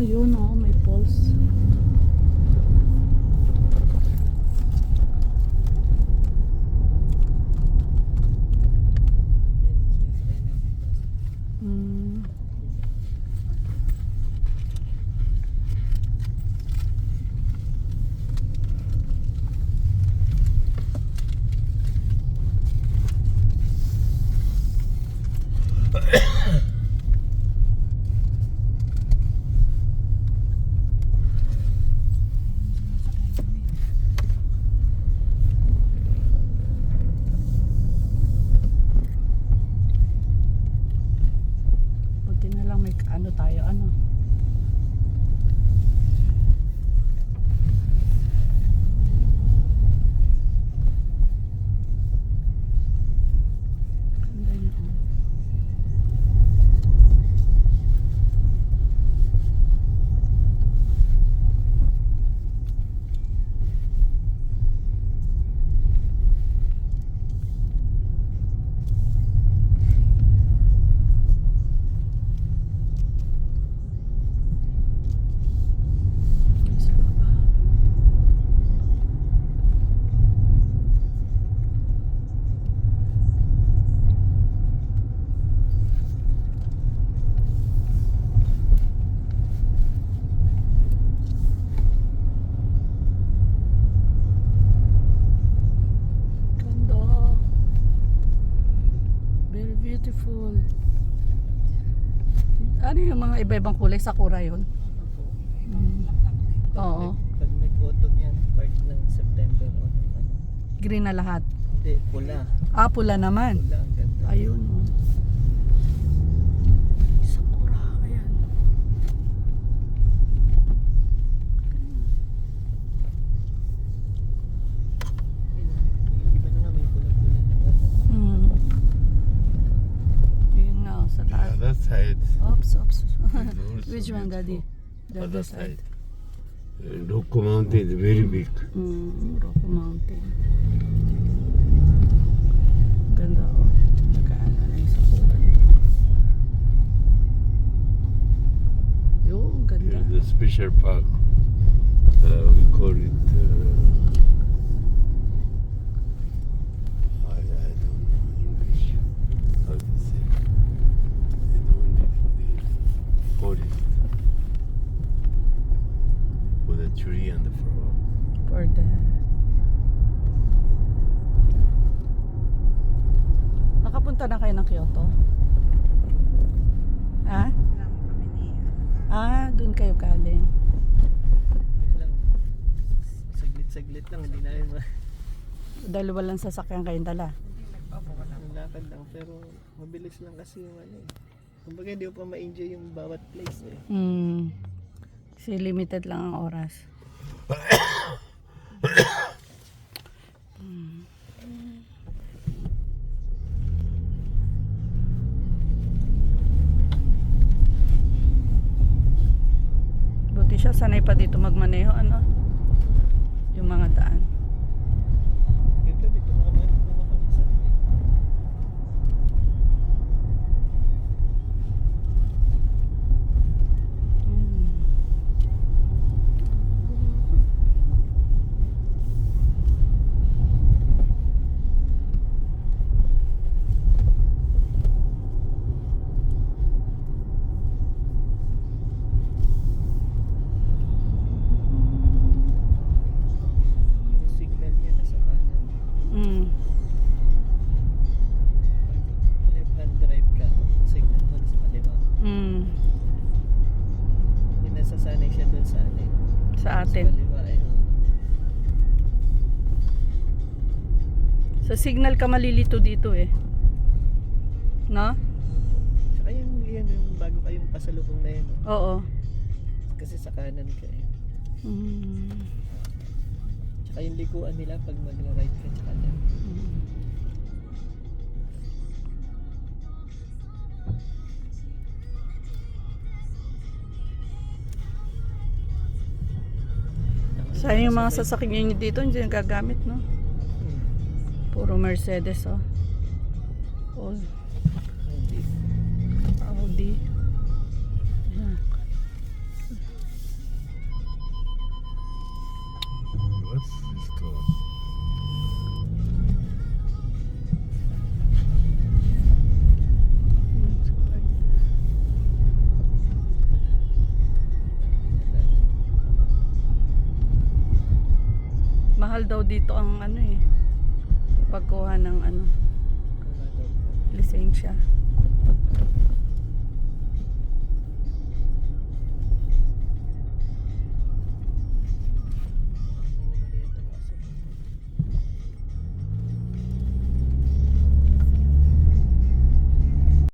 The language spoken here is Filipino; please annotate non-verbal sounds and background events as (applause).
Yun oh, pulse. Hmm. Buti na lang may ano tayo, ano. Ganda niya, oh. Sa baba. Ganda. Very beautiful. Ano yung mga iba-ibang kulay? Sakura yun? Mm. Oo. Pag nag-autumn yan, part ng September ng ano. Green na lahat. Hindi, pula. Ah, pula naman. Pula, ang ganda. Ayun. oh. Side. Oops, oops. (laughs) Which one, beautiful. Daddy? The Other side. Uh, Rocco Mountain is very big. Mm, Rocky Mountain. Ganda oh. Nakaano na yung sakura niya. Ganda. A special park. Uh, we call it. Uh, tree and the flower. For the... Nakapunta na kayo ng Kyoto? Ha? Ah, dun kayo galing. Saglit-saglit lang, hindi na rin ma- Dalawa lang sasakyan kayong dala. ang lakad lang. Pero mabilis lang kasi yung ano eh. Kumbaga hindi ko pa ma-enjoy yung bawat place eh. Hmm. Kasi limited lang ang oras. Buti siya, sanay pa dito magmaneho, ano? Yung mga daan. Sa eh. Sa Sa atin. kaliwa eh. Sa signal ka malilito dito eh. No? Tsaka yung, yan yung bago kayong pasalubong na yun. oh. Oo. Kasi sa kanan ka eh. Hmm. Tsaka yung likuan nila pag magra-right ka tsaka left. Sayang yung mga sasakyan nyo dito, hindi nyo gagamit, no? Hmm. Puro Mercedes, oh. All mahal daw dito ang ano eh. Pagkuha ng ano, lisensya.